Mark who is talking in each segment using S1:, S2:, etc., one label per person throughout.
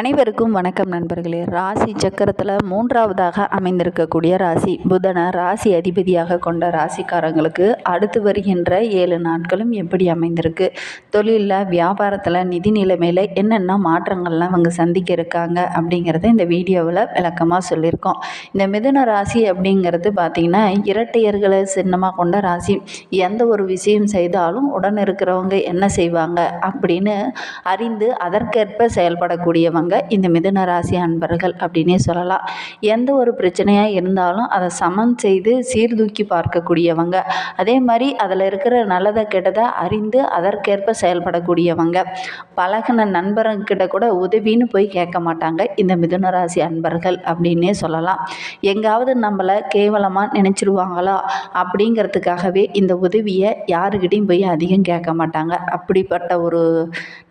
S1: அனைவருக்கும் வணக்கம் நண்பர்களே. ராசி சக்கரத்தில் மூன்றாவதாக அமைந்திருக்கக்கூடிய ராசி புதனை ராசி அதிபதியாக கொண்ட ராசிக்காரங்களுக்கு அடுத்து வருகின்ற ஏழு நாட்களும் எப்படி அமைந்திருக்கு? தொழிலில் வியாபாரத்தில் நிதி நிலைமையில் என்னென்ன மாற்றங்கள்லாம் அவங்க சந்திக்க இருக்காங்க அப்படிங்கிறத இந்த வீடியோவில் விளக்கமாக சொல்லியிருக்கோம். இந்த மிதுன ராசி அப்படிங்கிறது பார்த்திங்கன்னா இரட்டையர்களை சின்னமாக கொண்ட ராசி. எந்த ஒரு விஷயம் செய்தாலும் உடன் இருக்கிறவங்க என்ன செய்வாங்க அப்படின்னு அறிந்து அதற்கேற்ப செயல்படக்கூடியவங்க இந்த மிதுன ராசி அன்பர்கள் அப்படின்னே சொல்லலாம். எந்த ஒரு பிரச்சனையாக இருந்தாலும் அதை சமன் செய்து சீர்தூக்கி பார்க்கக்கூடியவங்க. அதே மாதிரி அதில் இருக்கிற நல்லதை கெட்டதை அறிந்து அதற்கேற்ப செயல்படக்கூடியவங்க. பழகின நண்பர்கிட்ட கூட உதவின்னு போய் கேட்க மாட்டாங்க இந்த மிதுன ராசி அன்பர்கள் அப்படின்னே சொல்லலாம். எங்காவது நம்மளை கேவலமாக நினச்சிருவாங்களா அப்படிங்கிறதுக்காகவே இந்த உதவியை யாருக்கிட்டையும் போய் அதிகம் கேட்க மாட்டாங்க. அப்படிப்பட்ட ஒரு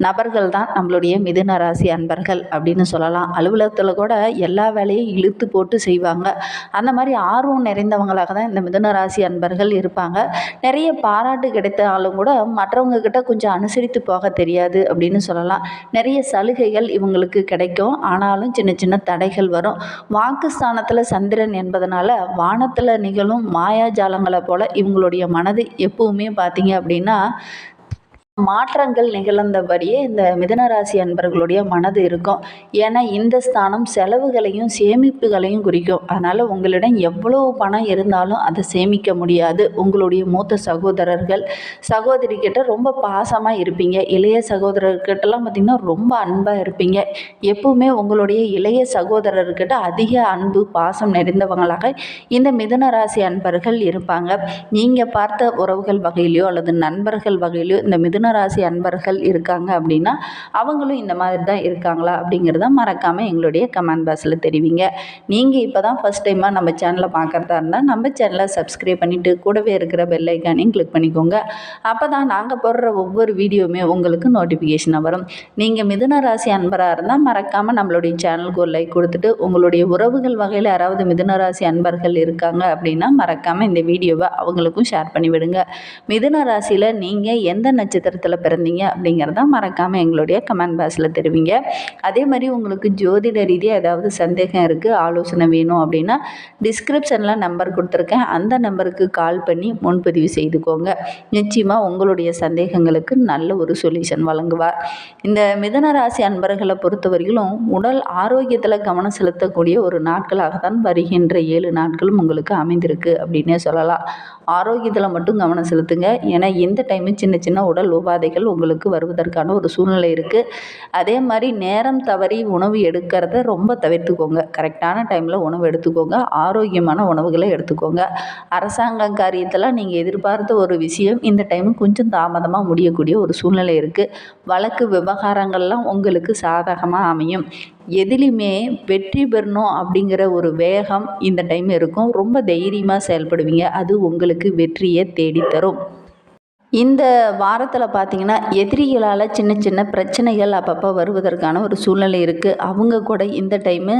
S1: நபர்கள் தான் நம்மளுடைய மிதுன ராசி அன்பர்கள். அப்படின்னு சொல்லலாம். அலுவலகத்தில் கூட எல்லா வேலையும் இழுத்து போட்டு செய்வாங்க. அந்த மாதிரி ஆர்வம் நிறைந்தவங்களாக தான் இந்த மிதுன ராசி அன்பர்கள் இருப்பாங்க. நிறைய பாராட்டு கிடைத்தாலும் கூட மற்றவங்க கிட்ட கொஞ்சம் அனுசரித்து போக தெரியாது அப்படின்னு சொல்லலாம். நிறைய சலுகைகள் இவங்களுக்கு கிடைக்கும். ஆனாலும் சின்ன சின்ன தடைகள் வரும். வாக்குஸ்தானத்தில் சந்திரன் என்பதனால வானத்தில் நிகழும் மாயாஜாலங்களை போல் இவங்களுடைய மனது எப்பவுமே பார்த்தீங்க அப்படின்னா மாற்றங்கள் நிகழ்ந்தபடியே இந்த மிதனராசி அன்பர்களுடைய மனது இருக்கும். ஏன்னா இந்த ஸ்தானம் செலவுகளையும் சேமிப்புகளையும் குறிக்கும். அதனால் உங்களிடம் எவ்வளோ பணம் இருந்தாலும் அதை சேமிக்க முடியாது. உங்களுடைய மூத்த சகோதரர்கள் சகோதரிக்கிட்ட ரொம்ப பாசமாக இருப்பீங்க. இளைய சகோதரர்கிட்டலாம் பார்த்திங்கன்னா ரொம்ப அன்பாக இருப்பீங்க. எப்பவுமே உங்களுடைய இளைய சகோதரர்கிட்ட அதிக அன்பு பாசம் நிறைந்தவங்களாக இந்த மிதுனராசி அன்பர்கள் இருப்பாங்க. நீங்கள் பார்த்த உறவுகள் வகையிலையோ அல்லது நண்பர்கள் வகையிலையோ இந்த மிதுன ராசி அன்பர்கள் இருக்காங்க அப்படின்னா அவங்களும் இந்த மாதிரி தான் இருக்காங்களா அப்படிங்கிறத மறக்காமல் எங்களுடைய கமெண்ட் பாக்ஸில் தெரிவிங்க. நீங்கள் இப்போ தான் ஃபஸ்ட் டைமாக நம்ம சேனலை பார்க்குறதா இருந்தால் நம்ம சேனலை சப்ஸ்கிரைப் பண்ணிவிட்டு கூடவே இருக்கிற பெல்லைக்கானையும் கிளிக் பண்ணிக்கோங்க. அப்போ தான் நாங்கள் போடுற ஒவ்வொரு வீடியோவுமே உங்களுக்கு நோட்டிஃபிகேஷனாக வரும். நீங்கள் மிதுன ராசி அன்பராக இருந்தால் மறக்காமல் நம்மளுடைய சேனலுக்கு ஒரு லைக் கொடுத்துட்டு உங்களுடைய உறவுகள் வகையில் யாராவது மிதுன ராசி அன்பர்கள் இருக்காங்க அப்படின்னா மறக்காமல் இந்த வீடியோவை அவங்களுக்கும் ஷேர் பண்ணிவிடுங்க. மிதுன ராசியில் நீங்கள் எந்த நட்சத்திரத்தில் பிறந்தீங்க அப்படிங்கிறத மறக்காமல் எங்களுடைய கமெண்ட் பாக்ஸில் தெரிவிங்க. அதே மாதிரி உங்களுக்கு ஜோதிட ரீதியாக ஏதாவது சந்தேகம் இருக்குது ஆலோசனை வேணும் அப்படின்னா டிஸ்கிரிப்ஷனில் நம்பர் கொடுத்துருக்கேன். அந்த நம்பருக்கு கால் பண்ணி முன்பதிவு செய்துக்கோங்க. நிச்சயமாக உங்களுடைய சந்தேகங்களுக்கு நல்ல ஒரு சொல்யூஷன் வழங்குவார். இந்த மிதன ராசி அன்பர்களை பொறுத்தவரையிலும் உடல் ஆரோக்கியத்தில் கவனம் செலுத்தக்கூடிய ஒரு நாட்களாக தான் வருகின்ற ஏழு நாட்களும் உங்களுக்கு அமைந்திருக்கு அப்படின்னே சொல்லலாம். ஆரோக்கியத்தில் மட்டும் கவனம் செலுத்துங்க. ஏன்னா இந்த டைமு சின்ன சின்ன உடல் உபாதைகள் உங்களுக்கு வருவதற்கான ஒரு சூழ்நிலை இருக்குது அதே மாதிரி நேரம் தவறி உணவு எடுக்கிறத ரொம்ப தவிர்த்துக்கோங்க. கரெக்டான டைமில் உணவு எடுத்துக்கோங்க. ஆரோக்கியமான உணவுகளை எடுத்துக்கோங்க. அரசாங்கம் காரியத்தில் நீங்கள் எதிர்பார்த்த ஒரு விஷயம் இந்த டைமும் கொஞ்சம் தாமதமாக முடியக்கூடிய ஒரு சூழ்நிலை இருக்குது வழக்கு விவகாரங்கள்லாம் உங்களுக்கு சாதகமாக அமையும். எதிலையுமே வெற்றி பெறணும் அப்படிங்கிற ஒரு வேகம் இந்த டைம் இருக்கும். ரொம்ப தைரியமாக செயல்படுவீங்க. அது உங்களுக்கு வெற்றியை தேடித்தரும். இந்த வாரத்தில் பார்த்தீங்கன்னா எதிரிகளால் சின்ன சின்ன பிரச்சனைகள் அப்பப்போ வருவதற்கான ஒரு சூழ்நிலை இருக்குது அவங்க கூட இந்த டைமு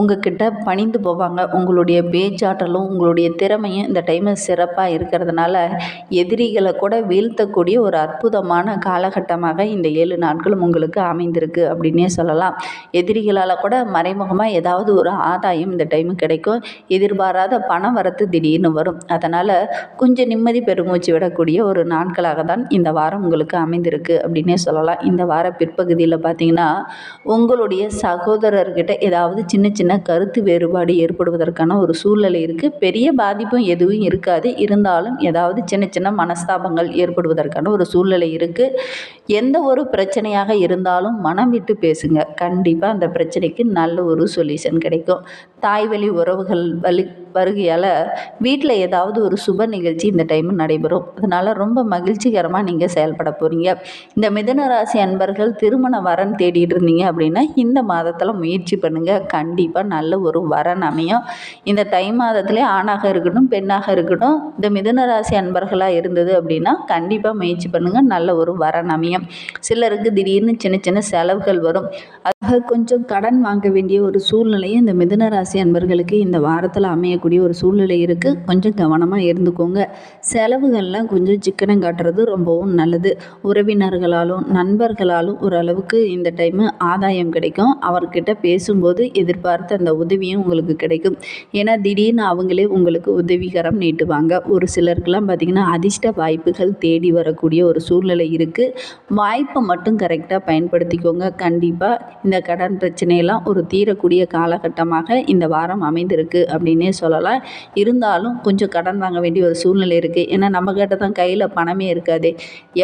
S1: உங்ககிட்ட பணிந்து போவாங்க. உங்களுடைய பேச்சாற்றலும் உங்களுடைய திறமையும் இந்த டைமு சிறப்பாக இருக்கிறதுனால எதிரிகளை கூட வீழ்த்தக்கூடிய ஒரு அற்புதமான காலகட்டமாக இந்த ஏழு நாட்களும் உங்களுக்கு அமைந்திருக்கு அப்படின்னே சொல்லலாம். எதிரிகளால் கூட மறைமுகமாக ஏதாவது ஒரு ஆதாயம் இந்த டைமு கிடைக்கும். எதிர்பாராத பணம் வரத்து திடீர்னு வரும். அதனால் கொஞ்சம் நிம்மதி பெருமூச்சு விடக்கூடிய ஒரு நாட்களாக தான் இந்த வாரம் உங்களுக்கு அமைந்திருக்கு அப்படின்னே சொல்லலாம். இந்த வார பிற்பகுதியில் பார்த்தீங்கன்னா உங்களுடைய சகோதரர்கிட்ட ஏதாவது சின்ன சின்ன கருத்து வேறுபாடு ஏற்படுவதற்கான ஒரு சூழ்நிலை இருக்குது பெரிய பாதிப்பும் எதுவும் இருக்காது. இருந்தாலும் ஏதாவது சின்ன சின்ன மனஸ்தாபங்கள் ஏற்படுவதற்கான ஒரு சூழ்நிலை இருக்குது எந்த ஒரு பிரச்சனையாக இருந்தாலும் மனம் விட்டு பேசுங்க. கண்டிப்பாக அந்த பிரச்சனைக்கு நல்ல ஒரு சொல்யூஷன் கிடைக்கும். தாய் வழி உறவுகள் வலி வருகையால் வீட்டில் ஏதாவது ஒரு சுப நிகழ்ச்சி இந்த டைம் நடைபெறும். அதனால் ரொம்ப மகிழ்ச்சிகரமாக நீங்கள் செயல்பட போகிறீங்க இந்த மிதன ராசி அன்பர்கள் திருமண வரன் தேடிட்டு இருந்தீங்க அப்படின்னா இந்த மாதத்தில் முயற்சி பண்ணுங்கள் கண்டிப்பாக நல்ல ஒரு வரன் அமையும். இந்த தை மாதத்திலே ஆணாக இருக்கட்டும் பெண்ணாக இருக்கட்டும் இந்த மிதன ராசி அன்பர்களாக இருந்தது அப்படின்னா கண்டிப்பாக முயற்சி பண்ணுங்கள் நல்ல ஒரு வரன் அமையும். சிலருக்கு திடீர்னு சின்ன சின்ன செலவுகள் வரும். அது கொஞ்சம் கடன் வாங்க வேண்டிய ஒரு சூழ்நிலையும் இந்த மிதன ராசி அன்பர்களுக்கு இந்த வாரத்தில் அமையக்கூடிய அமையக்கூடிய ஒரு சூழ்நிலை இருக்குது கொஞ்சம் கவனமாக இருந்துக்கோங்க. செலவுகள்லாம் கொஞ்சம் சிக்கனம் காட்டுறது ரொம்பவும் நல்லது. உறவினர்களாலும் நண்பர்களாலும் ஓரளவுக்கு இந்த டைமு ஆதாயம் கிடைக்கும். அவர்கிட்ட பேசும்போது எதிர்பார்த்த அந்த உதவியும் உங்களுக்கு கிடைக்கும். ஏன்னா திடீர்னு அவங்களே உங்களுக்கு உதவிகரம் நீட்டுவாங்க. ஒரு சிலருக்கெல்லாம் பார்த்திங்கன்னா அதிர்ஷ்ட வாய்ப்புகள் தேடி வரக்கூடிய ஒரு சூழ்நிலை இருக்குது வாய்ப்பை மட்டும் கரெக்டாக பயன்படுத்திக்கோங்க. கண்டிப்பாக இந்த கடன் பிரச்சனையெல்லாம் ஒரு தீரக்கூடிய காலகட்டமாக இந்த வாரம் அமைந்திருக்கு அப்படின்னே சொல்லலாம். இருந்தாலும் கொஞ்சம் கடன் வாங்க வேண்டிய ஒரு சூழ்நிலை இருக்குது ஏன்னா நம்மக்கிட்ட தான் கையில் பணமே இருக்காது.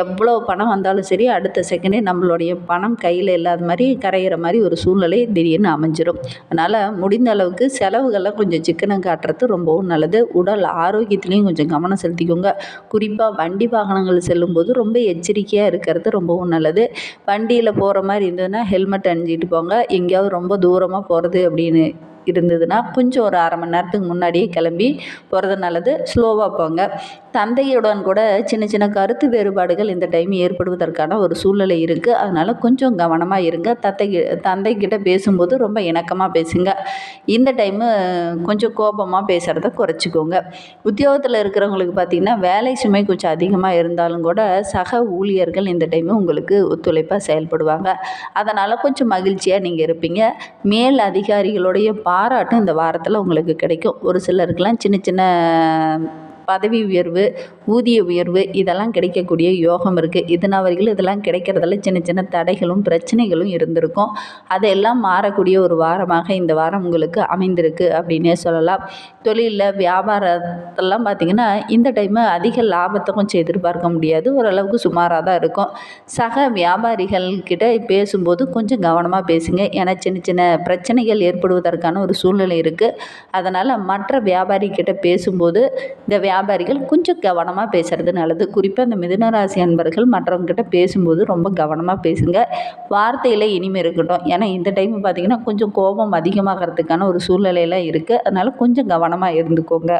S1: எவ்வளோ பணம் வந்தாலும் சரி அடுத்த செகண்டே நம்மளுடைய பணம் கையில் இல்லாத மாதிரி கரையிற மாதிரி ஒரு சூழ்நிலை திடீர்னு அமைஞ்சிடும் அதனால் முடிந்த அளவுக்கு செலவுகள்லாம் கொஞ்சம் சிக்கனம் காட்டுறது ரொம்பவும் நல்லது. உடல் ஆரோக்கியத்துலேயும் கொஞ்சம் கவனம் செலுத்திக்கோங்க. குறிப்பாக வண்டி வாகனங்கள் செல்லும்போது ரொம்ப எச்சரிக்கையாக இருக்கிறது ரொம்பவும் நல்லது. வண்டியில் போகிற மாதிரி இருந்ததுன்னா ஹெல்மெட் அணிஞ்சிட்டு போங்க. எங்கேயாவது ரொம்ப தூரமாக போகிறது அப்படின்னு இருந்ததுன்னா கொஞ்சம் ஒரு அரை மணி நேரத்துக்கு முன்னாடியே கிளம்பி போகிறது நல்லது. ஸ்லோவாக போங்க. தந்தையுடன் கூட சின்ன சின்ன கருத்து வேறுபாடுகள் இந்த டைம் ஏற்படுவதற்கான ஒரு சூழ்நிலை இருக்குது அதனால் கொஞ்சம் கவனமாக இருங்க. தத்தை தந்தைக்கிட்ட பேசும்போது ரொம்ப இணக்கமாக பேசுங்க. இந்த டைமு கொஞ்சம் கோபமாக பேசுகிறத குறைச்சிக்கோங்க. உத்தியோகத்தில் இருக்கிறவங்களுக்கு பார்த்திங்கன்னா வேலை சுமை கொஞ்சம் அதிகமாக இருந்தாலும் கூட சக ஊழியர்கள் இந்த டைமு உங்களுக்கு ஒத்துழைப்பாக செயல்படுவாங்க. அதனால் கொஞ்சம் மகிழ்ச்சியாக நீங்கள் இருப்பீங்க. மேல் அதிகாரிகளுடைய பாராட்டும் இந்த வாரத்தில் உங்களுக்கு கிடைக்கும். ஒரு சிலருக்கெலாம் சின்ன சின்ன பதவி உயர்வு ஊதிய உயர்வு இதெல்லாம் கிடைக்கக்கூடிய யோகம் இருக்குது இதனா வரைக்கும் இதெல்லாம் கிடைக்கிறதுல சின்ன சின்ன தடைகளும் பிரச்சனைகளும் இருந்திருக்கும். அதெல்லாம் மாறக்கூடிய ஒரு வாரமாக இந்த வாரம் உங்களுக்கு அமைந்திருக்கு அப்படின்னே சொல்லலாம். தொழிலில் வியாபாரத்தெல்லாம் பார்த்திங்கன்னா இந்த டைமு அதிக லாபத்தை கொஞ்சம் எதிர்பார்க்க முடியாது. ஓரளவுக்கு சுமாராக தான் இருக்கும். சக வியாபாரிகள்கிட்ட பேசும்போது கொஞ்சம் கவனமாக பேசுங்க. ஏன்னா சின்ன சின்ன பிரச்சனைகள் ஏற்படுவதற்கான ஒரு சூழ்நிலை இருக்குது அதனால் மற்ற வியாபாரி கிட்ட பேசும்போது இந்த வியாபாரிகள் கொஞ்சம் கவனமாக பேசுகிறது நல்லது. குறிப்பாக இந்த மிதுனராசி அன்பர்கள் மற்றவங்ககிட்ட பேசும்போது ரொம்ப கவனமாக பேசுங்க. வார்த்தையில் இனிமே இருக்கட்டும். ஏன்னா இந்த டைம் பார்த்திங்கன்னா கொஞ்சம் கோபம் அதிகமாகிறதுக்கான ஒரு சூழ்நிலையெல்லாம் இருக்குது அதனால் கொஞ்சம் கவனமாக இருந்துக்கோங்க.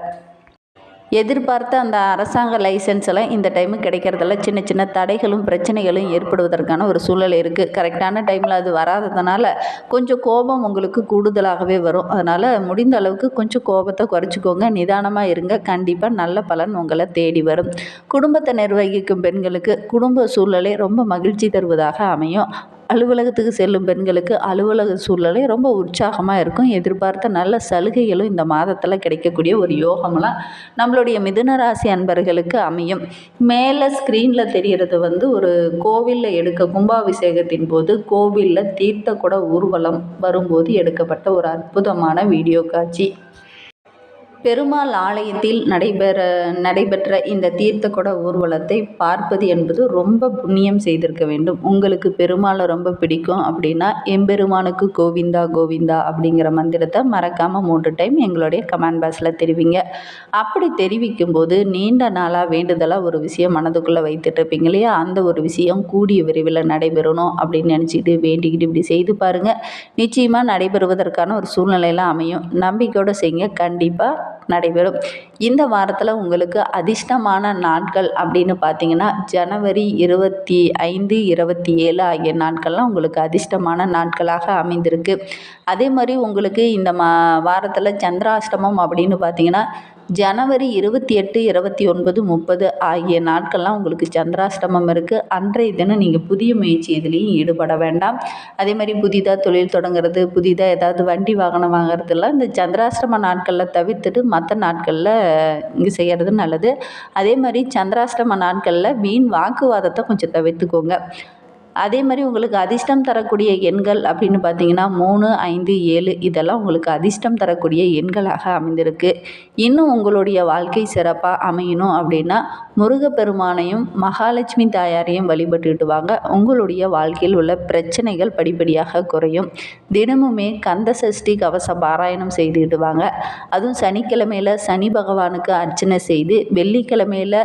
S1: எதிர்பார்த்த அந்த அரசாங்க லைசன்ஸ் எல்லாம் இந்த டைமு கிடைக்கிறதில்ல. சின்ன சின்ன தடைகளும் பிரச்சனைகளும் ஏற்படுவதற்கான ஒரு சூழல் இருக்குது கரெக்டான டைமில் அது வராததுனால கொஞ்சம் கோபம் உங்களுக்கு கூடுதலாகவே வரும். அதனால் முடிந்த அளவுக்கு கொஞ்சம் கோபத்தை குறைச்சிக்கோங்க. நிதானமாக இருங்க. கண்டிப்பாக நல்ல பலன் உங்களை தேடி வரும். குடும்பத்தை நிர்வகிக்கும் பெண்களுக்கு குடும்ப சூழலை ரொம்ப மகிழ்ச்சி தருவதாக அமையும். அலுவலகத்துக்கு செல்லும் பெண்களுக்கு அலுவலக சூழ்நிலை ரொம்ப உற்சாகமாக இருக்கும். எதிர்பார்த்த நல்ல சலுகைகளும் இந்த மாதத்தில் கிடைக்கக்கூடிய ஒரு யோகம்லாம் நம்மளுடைய மிதுன ராசி அன்பர்களுக்கு அமையும். மேலே ஸ்க்ரீனில் தெரிகிறது வந்து ஒரு கோவிலில் எடுக்க கும்பாபிஷேகத்தின் போது கோவிலில் தீர்த்த கூட ஊர்வலம் வரும்போது எடுக்கப்பட்ட ஒரு அற்புதமான வீடியோ காட்சி. பெருமாள் ஆலயத்தில் நடைபெற நடைபெற்ற இந்த தீர்த்தக்கொட ஊர்வலத்தை பார்ப்பது என்பது ரொம்ப புண்ணியம் செய்திருக்க வேண்டும். உங்களுக்கு பெருமாளை ரொம்ப பிடிக்கும் அப்படின்னா எம்பெருமானுக்கு கோவிந்தா கோவிந்தா அப்படிங்கிற மந்திரத்தை மறக்காமல் மூன்று டைம் எங்களுடைய கமெண்ட் பாக்ஸில் தெரிவிங்க. அப்படி தெரிவிக்கும் போது நீண்ட நாளாக வேண்டுதலாக ஒரு விஷயம் மனதுக்குள்ளே வைத்துட்டு இருப்பீங்க இல்லையா? அந்த ஒரு விஷயம் கூடிய விரைவில் நடைபெறணும் அப்படின்னு நினச்சிக்கிட்டு வேண்டிக்கிட்டு இப்படி செய்து பாருங்கள் நிச்சயமாக நடைபெறுவதற்கான ஒரு சூழ்நிலையெல்லாம் அமையும். நம்பிக்கையோடு செய்யுங்க. கண்டிப்பாக நடைபெறும். இந்த வாரத்தில் உங்களுக்கு அதிர்ஷ்டமான நாட்கள் அப்படின்னு பார்த்தீங்கன்னா ஜனவரி இருபத்தி ஐந்து இருபத்தி ஏழு ஆகிய நாட்கள்லாம் உங்களுக்கு அதிர்ஷ்டமான நாட்களாக அமைந்திருக்கு. அதே மாதிரி உங்களுக்கு இந்த மா வாரத்தில் சந்திராஷ்டமம் அப்படின்னு பார்த்தீங்கன்னா ஜனவரி இருபத்தி எட்டு இருபத்தி ஒன்பது முப்பது ஆகிய நாட்கள்லாம் உங்களுக்கு சந்திராஷ்டமம் இருக்குது அன்றைய தினம் நீங்கள் புதிய முயற்சி இதுலேயும் ஈடுபட வேண்டாம். அதே மாதிரி புதிதாக தொழில் தொடங்குறது புதிதாக ஏதாவது வண்டி வாகனம் வாங்குறதுலாம் இந்த சந்திராஷ்டம நாட்களில் தவிர்த்துட்டு மற்ற நாட்களில் இங்கே செய்கிறது நல்லது. அதே மாதிரி சந்திராஷ்டம நாட்களில் வீண் வாக்குவாதத்தை கொஞ்சம் தவிர்த்துக்கோங்க. அதே மாதிரி உங்களுக்கு அதிர்ஷ்டம் தரக்கூடிய எண்கள் அப்படின்னு பார்த்தீங்கன்னா மூணு ஐந்து ஏழு இதெல்லாம் உங்களுக்கு அதிர்ஷ்டம் தரக்கூடிய எண்களாக அமைந்திருக்கு. இன்னும் உங்களுடைய வாழ்க்கை சிறப்பாக அமையணும் அப்படின்னா முருகப்பெருமானையும் மகாலட்சுமி தாயாரையும் வழிபட்டுட்டு வாங்க. உங்களுடைய வாழ்க்கையில் உள்ள பிரச்சனைகள் படிப்படியாக குறையும். தினமுமே கந்த சஷ்டி கவச பாராயணம் செய்துக்கிட்டு வாங்க. அதுவும் சனிக்கிழமையில் சனி பகவானுக்கு அர்ச்சனை செய்து வெள்ளிக்கிழமையில்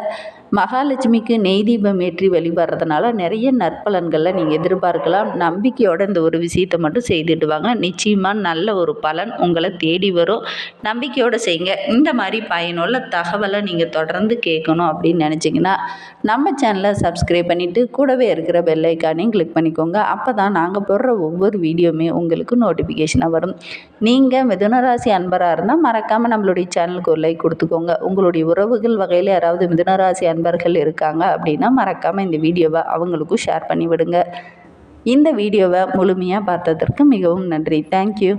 S1: மகாலட்சுமிக்கு நெய் தீபம் ஏற்றி வழிபடுறதுனால நிறைய நற்பலன்களை நீங்கள் எதிர்பார்க்கலாம். நம்பிக்கையோட இந்த ஒரு விஷயத்தை மட்டும் செய்துட்டு வாங்க. நிச்சயமாக நல்ல ஒரு பலன் உங்களை தேடி வரும். நம்பிக்கையோடு செய்யுங்க. இந்த மாதிரி பயனுள்ள தகவலை நீங்கள் தொடர்ந்து கேட்கணும் அப்படின்னு நினச்சிங்கன்னா நம்ம சேனலை சப்ஸ்கிரைப் பண்ணிவிட்டு கூடவே இருக்கிற பெல்லைக்கானையும் கிளிக் பண்ணிக்கோங்க. அப்போ தான் நாங்கள் போடுற ஒவ்வொரு வீடியோவுமே உங்களுக்கு நோட்டிஃபிகேஷனாக வரும். நீங்கள் மிதுனராசி அன்பராக இருந்தால் மறக்காமல் நம்மளுடைய சேனலுக்கு ஒரு லைக் கொடுத்துக்கோங்க. உங்களுடைய உறவுகள் வகையில் யாராவது மிதுனராசி நண்பர்கள் இருக்காங்க அப்படின்னா மறக்காமல் இந்த வீடியோவை அவங்களுக்கும் ஷேர் பண்ணி விடுங்க இந்த வீடியோவை முழுமையாக பார்த்ததற்கு மிகவும் நன்றி. தேங்க்யூ